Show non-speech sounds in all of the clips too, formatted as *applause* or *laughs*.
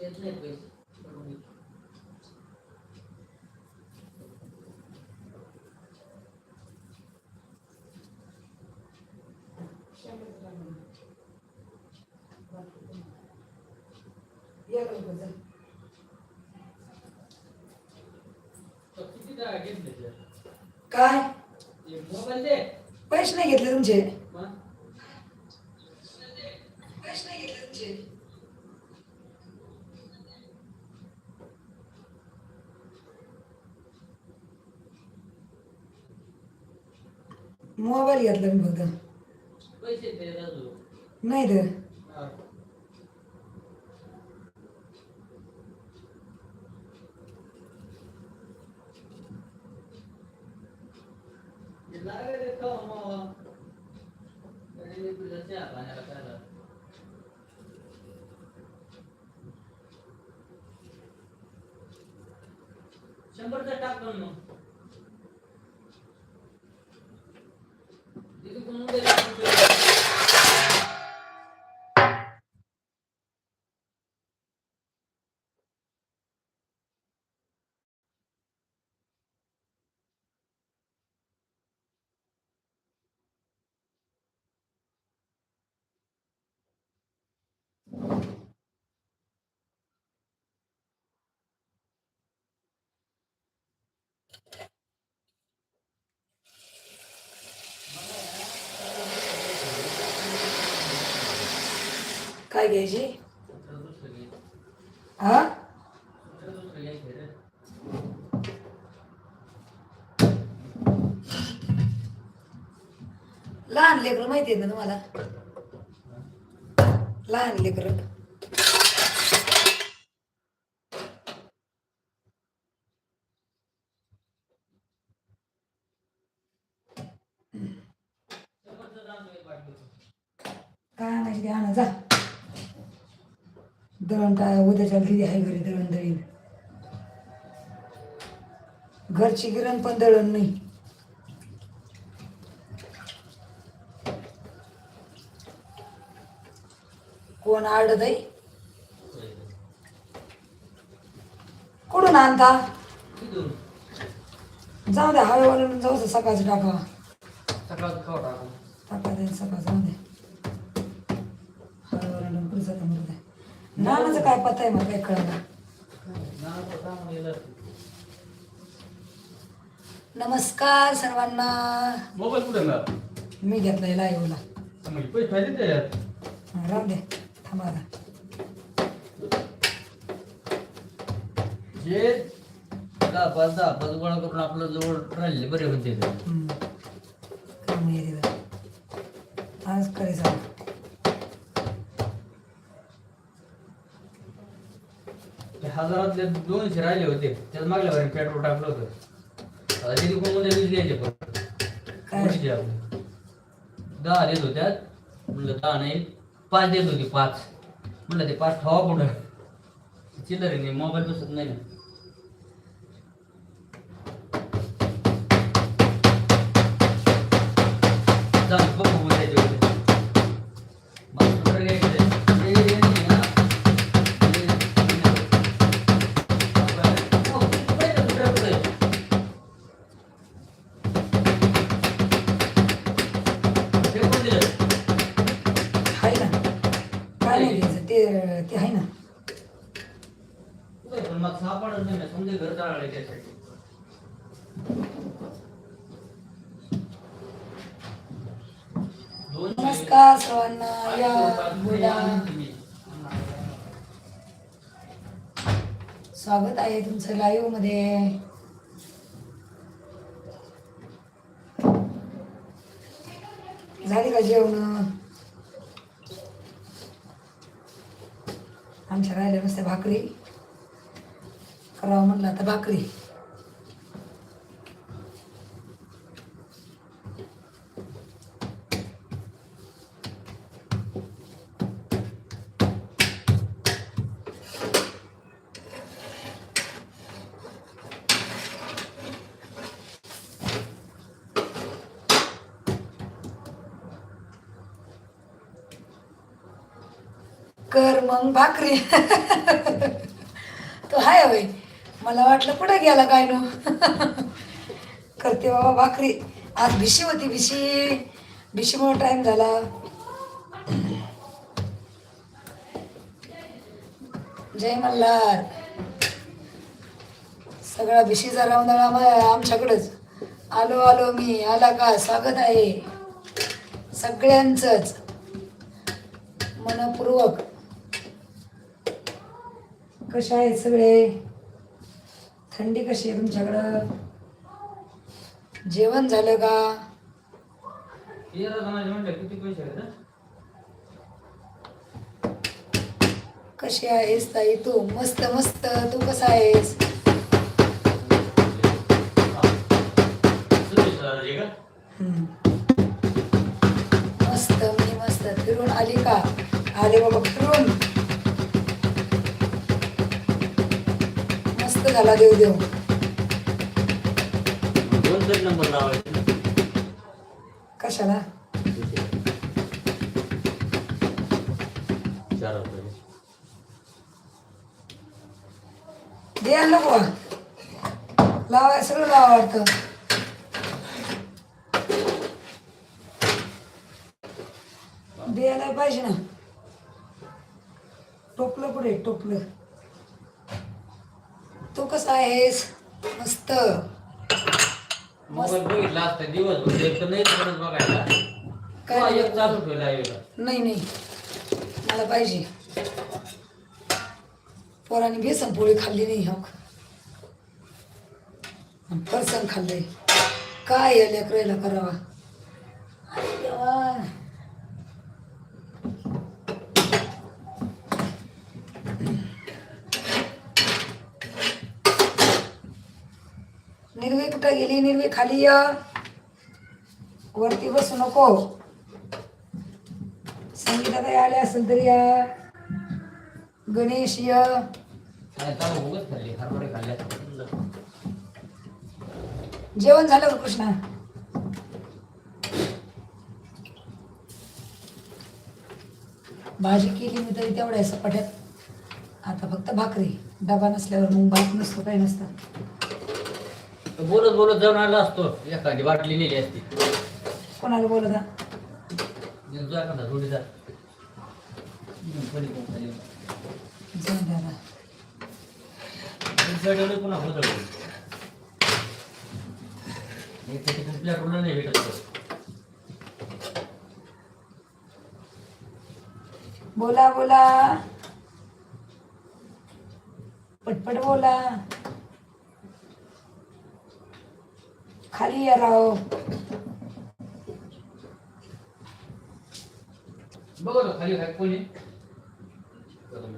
पैसे घेतले ते? काय मोबाईल दे पैसे नाही घेतले तुमचे मग पैसे नाही घेतले तुमचे मोबाईल घेतला मी फक्त. नाही तर हा. ते लागले का मग अरे तुझ्या चहा पाण्याला काय झालं? शंभरचा टाक पण मग तिथे कोण उद्या लागलं? काय घ्यायची? हा? लहान लेकरं माहिती आहे ना तुम्हाला? लहान लेकरं. काय आणायची ते? आणा जा. दळण काय उद्याच्या किती आहे घरी दळण दळीन. घरची गिरण पण दळण नाही. कोण आडत आहे कुठून आणता? जाऊ द्या हळूहळू जाऊ दे सकाळचं टाका सकाळचं खाऊ टाकू. टाका दे सकाळ जाऊ दे हळूहळू पुढचं तर मरू दे नानाचं काय पत्ता आहे मला काय कळलं. नमस्कार सर्वांना. मोबाईल कुठे ना मी घेतलाय लाईव्हला. म्हणजे पैसे पाहिजे हा, राहू दे. थांबा जे दहा पाच दहा पाच गोळा करून आपलं जवळ राहिले बरे होते ते. हम्म. काम आहे तिथं आज करायचं ते हजारातले दोनशे राहिले होते. त्यात मागल्या वारी पेट्रोल टाकलं होतं. आता तिथे कोण वीज घ्यायचे आपले. दहा देत होत्यात. म्हणलं दहा नाही पाच देत होती पाच. म्हणलं ते पाच ठेवा कुठं चिल्लरीने मोबाईल बसत नाही. काय नाही घ्यायचं ते ते आहे ना कुठं आहे? पण मग सापडत नाही ना. समजे घर चालवलंय त्यासाठी दोनशे- नमस्कार सर्वांना या बोला स्वागत आहे तुमचं लाईव्हमध्ये झाली का जेवण आमच्या राहिल्या नुसत्या भाकरी. करावं म्हणलं आता भाकरी. कर मग भाकरी. तो हाय होय मला वाटलं कुठे गेला काय नो. करते बाबा भाकरी. आज भिशी होती भिशी. भिशीमुळे टाइम झाला. जय मल्हार. सगळा भिशीचा रावंदळा मा- आमच्याकडंच. आलो आलो मी. आला का? स्वागत आहे. सगळ्यांचंच. मनपूर्वक. कशा आहेत सगळे? थंडी कशी आहे तुमच्याकडं? जेवण झालं का? कशी आहेस ताई तू? मस्त मस्त. तू कसा आहेस? मस्त मी मस्त. फिरून आली का? आले बाबा फिरून. झाला देव देव दोन तरी नंबर लावायचे. कशाला? चार रुपये. द्यायला नको लावाय सगळं लावा वाटतं. द्यायला पाहिजे ना. टोपलं पुढे टोपलं? तू कसा आहेस? मस्त. मोबाईल बघितला असता दिवसभर एक तर नाही बघायला. काय काय एक चालू ठेवला आहे का नाही नाही. मला पाहिजे. पोराने बेसन पोळी खाल्ली नाही हो फरसाण खाल्लंय. काय या लेकरायला करावा आई देवा. निर्वी कुठं गेली निर्वी खाली या. वरती बसू नको. संगीता काही आले असेल तरी या. गणेश या. जेवण झालं का कृष्णा? भाजी केली मी तरी तेवढ्या सपाट्यात. आता फक्त भाकरी. डबा नसल्यावर मग भात नसतो काही नसतं. बोलत बोलत जाऊन आला असतो एखादी बाटली नेली असती कोणाला बोलत हा? जो एखादा जोडीदार हम्म, पलीकडून खाली. जाऊन द्या ना. तुमच्याकडे पुन्हा बदललं. एक तर ते कुठल्या रुग्णाला नाही भेटत तो. बोला बोला पटपट बोला खाली या राव बघा तो खाली काय कोणी? बघा.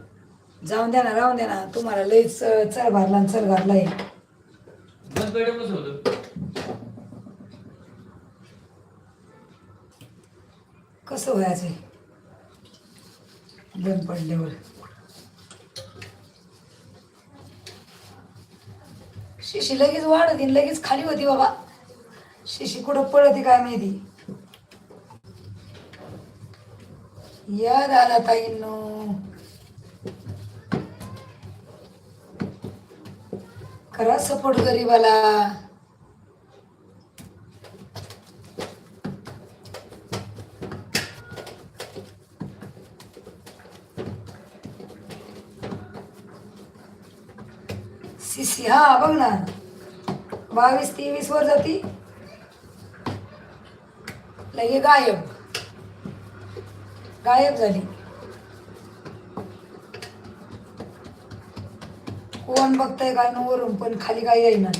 जाऊन द्या ना राहून द्या ना. तुम्हाला लईच चढ भरला आणि बंद पेढे कसं होतं. कसं व्हायचंय बंद पडल्यावर. शिशी लगेच वाढत आणि लगेच खाली होती बाबा. शिशी कुठं पडती काय माहिती? या दादा ताईंनो. करा सपोर्ट गरीबाला. सीसी हा बघ ना. बावीस तेवीस वर जाती. लगे गायब. गायब झाली. कोण बघताय काय वरून पण खाली काय येईना.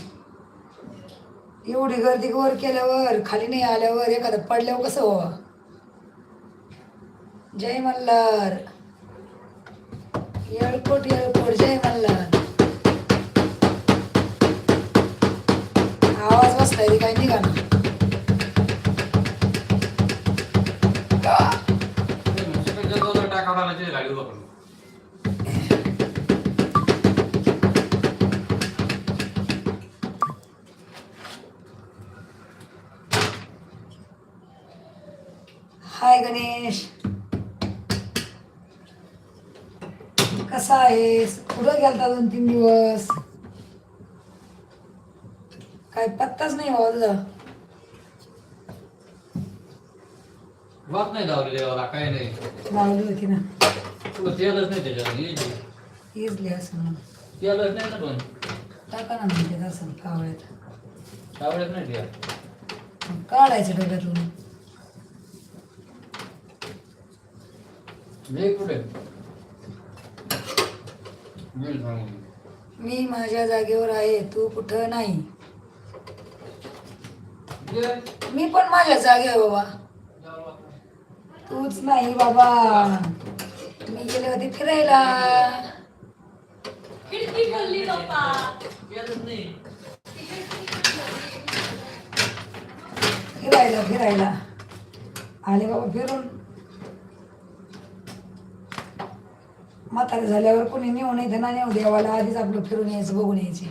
एवढी गर्दी वर केल्यावर खाली नाही आल्यावर एखादा पडल्यावर कसं व्हावा? जय मल्हार. येळकोट येळकोट जय मल्हार. आवाज बसलाय काही निघाला? आठवडाला गाडी पकडलो हाय गणेश. कसा आहेस? कुठं गेलता दोन तीन दिवस? काय पत्ताच नाही वाजला वाप नाही लावली देवाला काय नाही लावली होती ना तुला तेलच नाही त्याच्यावर ये जे. इजली असं म्हणून तेलच नाही ना पण टाका ना म्हणते असं कावळ्यात त्यावेळेस नाही तेल काढायचं डब्यातून मी कुठे मी माझ्या जागेवर आहे तू कुठं नाही. मी पण माझ्या जागेवर बाबा तूच नाही बाबा. मी गेले होते फिरायला. खिडकी खोलली पप्पा. तेलच नाही. फिरायला फिरायला. आले बाबा फिरून. म्हातारे झाल्यावर कोणी नेऊ नाही ना नेऊ देवाला. आधीच आपलं फिरून यायचं बघून यायचे.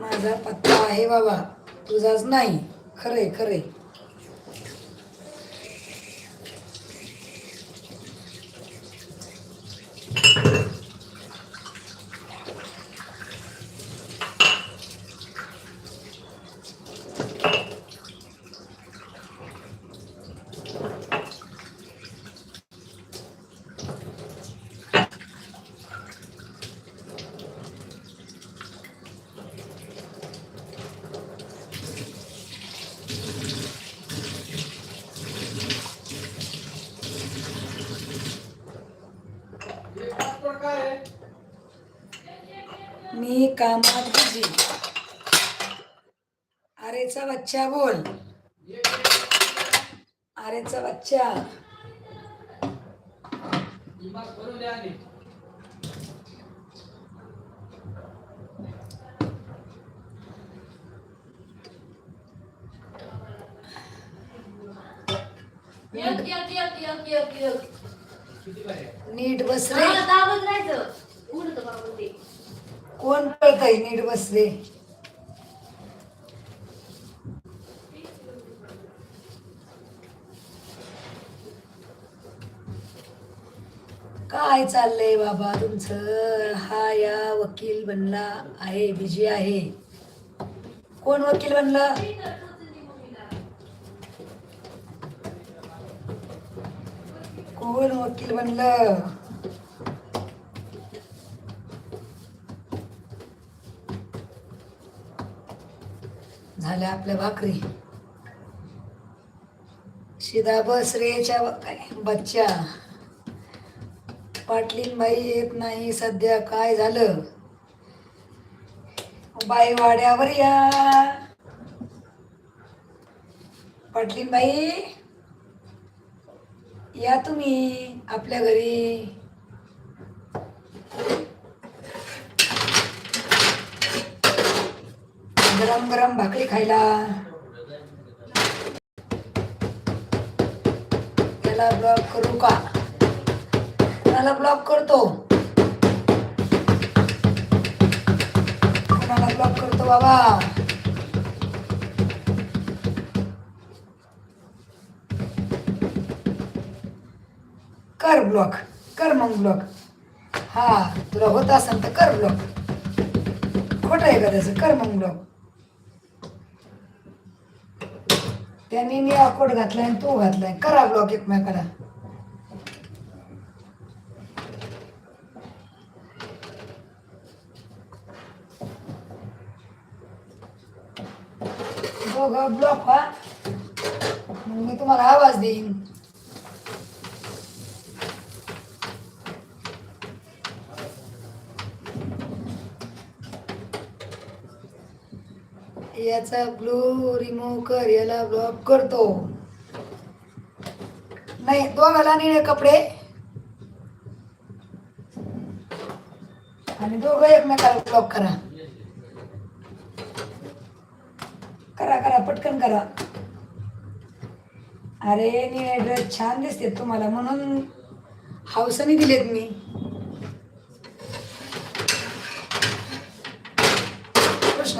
माझा पत्ता आहे बाबा. तुझाच नाही. खरंय खरंय मी कामात बिझी अरेचा बच्चा बोल. अरेचा बच्चा. नीट बस रे. कोण? पळतय नीट बसले. काय चाललंय बाबा तुमचं? हा या वकील बनला आहे बिजी आहे. कोण वकील बनला? कोण वकील बनलं? झाल्या आपल्या भाकरी. शिदा बस रेच्या काय बच्चा. पाटलीन बाई येत नाही सध्या काय झालं? बाई वाड्यावर या. पाटलीन बाई या तुम्ही आपल्या घरी. खायला. त्याला ब्लॉक करू का? कोणाला ब्लॉक करतो. कोणाला ब्लॉक करतो बाबा? कर ब्लॉक कर मग ब्लॉक हा तुला होत असेल तर कर ब्लॉक खोटं आहे का त्याचं? कर मग ब्लॉक त्यांनी मी अकोट घातलाय आणि तू घातलाय. करा ब्लॉक एकमेकाला. दोघं ब्लॉक व्हा मग मी तुम्हाला आवाज देईन. याचा ब्लू रिमूव्ह कर याला ब्लॉक करतो. नाही दोघाला निळे कपडे. आणि दोघं एकमेकाला ब्लॉक करा. करा करा पटकन करा. अरे निळे ड्रेस छान दिसते तुम्हाला म्हणून हावसाने दिलेत मी.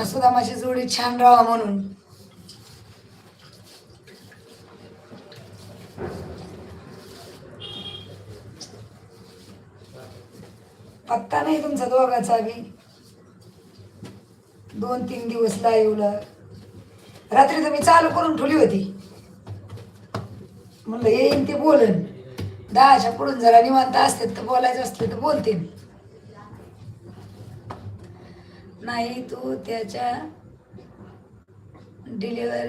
यशोदामाची जोडी छान राहा म्हणून. पत्ता नाही तुमचा दोघाचा बी. दोन तीन दिवस लाईवला रात्री तर मी चालू करून ठेवली होती. म्हणलं येईन ते बोलन. दहाच्या पुढून जरा निवांत असते तर बोलायचं असले तर बोलते मी नाही तू त्याच्या डिलिव्हर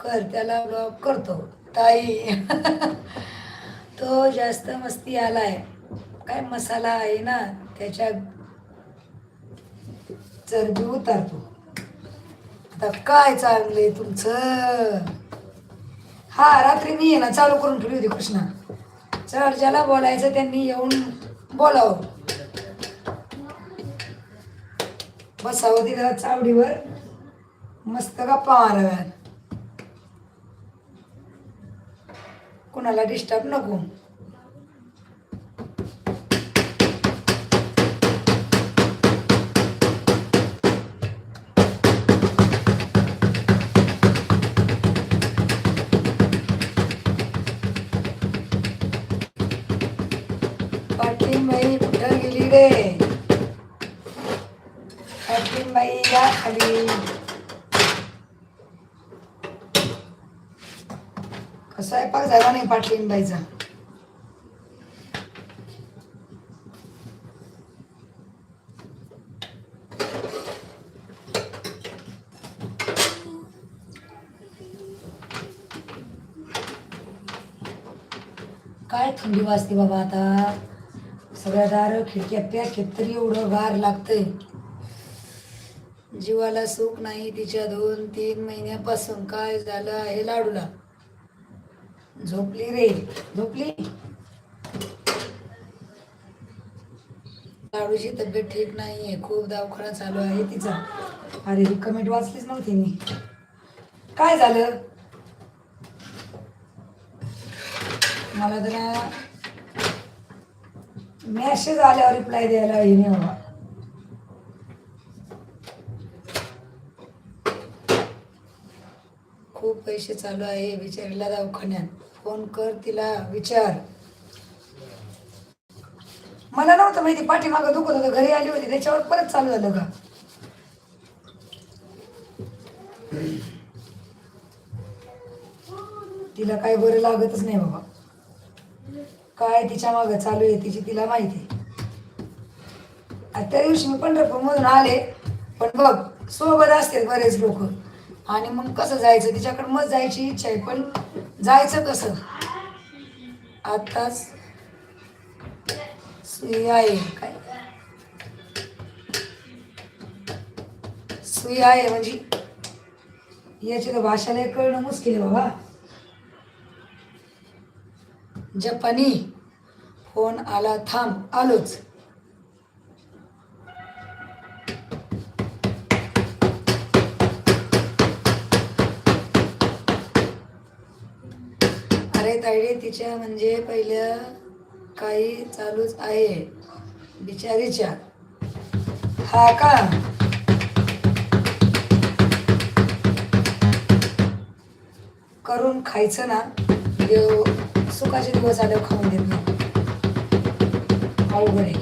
कर त्याला ब्लॉक करतो. ताई. *laughs* तो जास्त मस्ती आलाय. काय मसाला आहे ना त्याच्या चरबी उतारतो. आता काय चांगलंय तुमचं? हा रात्री मी ना चालू करून ठेवली होती कृष्णा. चल ज्याला बोलायचं त्यांनी येऊन बोलावं. बसावं तिथं चावडीवर मस्त गप्पा माराव्यात. कुणाला डिस्टर्ब नको. झाला काय थंडी वाजते बाबा आता? सगळ्या दार खिडक्या पॅक तरी एवढं गार लागतंय. जीवाला सुख नाही तिच्या दोन तीन महिन्यापासून. काय झालं आहे लाडूला? झोपली रे झोपली. लाडूची तब्येत ठीक नाहीये खूप दवाखाना चालू आहे तिचा. अरे ही कमेंट वाचलीच नव्हती मी. काय झालं? मला जरा मॅसेज आल्यावर रिप्लाय द्यायला येणे बाबा. खूप पैसे चालू आहे विचारला दवाखान्यात. फोन कर तिला विचार. मला नव्हतं माहिती पाठीमागं दुखत होतं घरी आली होती त्याच्यावर परत चालू झालं का? तिला काय बरं लागतच नाही बाबा. काय तिच्या मागं चालू आहे तिची तिला माहिती आहे. त्या दिवशी मी पंढरपूर मधून आले पण बघ सोबत असतील बरेच लोक. आणि मग कसं जायचं? तिच्याकडे मग जायची इच्छा आहे पण जायचं कसं? आताच सुई आहे काय? सुई आहे म्हणजे याची तर भाषाला कळणं मुश्किल आहे बाबा. जपानी फोन आला थांब आलोच. तायडे तिच्या म्हणजे पहिल्या काही चालूच आहे. बिचारीच्या. हा का? करून खायचं ना. देव सुखाचे दिवस आल्यावर खाऊन देत नाही. अवघड आहे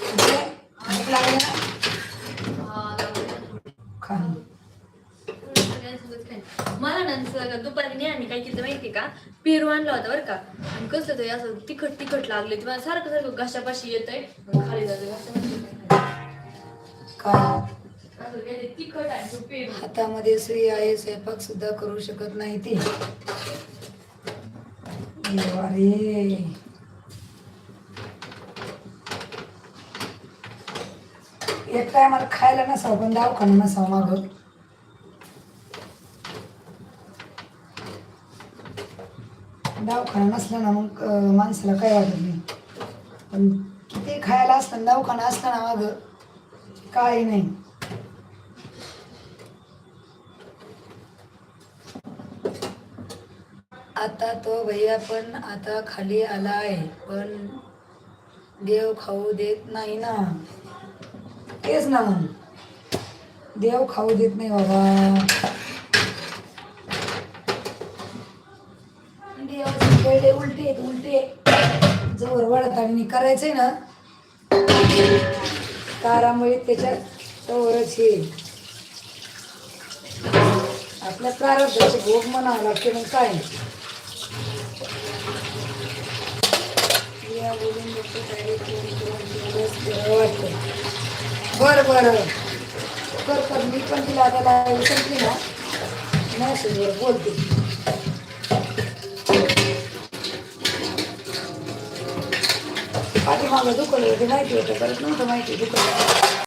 म्हणजे भूक लागली ना खा मला ना असं दुपारी नाही आणि काय केलं माहिती का पेरू आणला होता बरं का. आणि कसलं तरी असं तिखट तिखट लागले ते मला सारखं सारखं घशापाशी येत आहे खाली जातं. काय? तिखट आणि तो पेरू हातामध्ये सुई आहे स्वयंपाक सुद्धा करू शकत नाही ती. अरे एक टायमाला खायला नसावं पण दवाखाना नसावं मागं. दवाखाना नसला ना मग माणसाला काय वाटत नाही. पण किती खायला असलं दवाखाना असला ना मागं काही नाही. आता तो भैया पण आता खाली आला आहे पण देव खाऊ देत नाही ना. तेच ना देव खाऊ देत नाही बाबा. देवाचे खेळ उलटे आहेत, उलटे. जवळ वडताळणी करायचंय ना. कारामुळे त्याच्यात तवरच येईल आपल्या प्रारब्धाचे भोग म्हणावं लागते मग काय? या बर वाटतं? कर कर. मी पण तिला आता संपली ना. मॅसेजवर बोलते. पाठीमागं दुखलं होते माहिती होतं परत नव्हतं माहिती दुखलं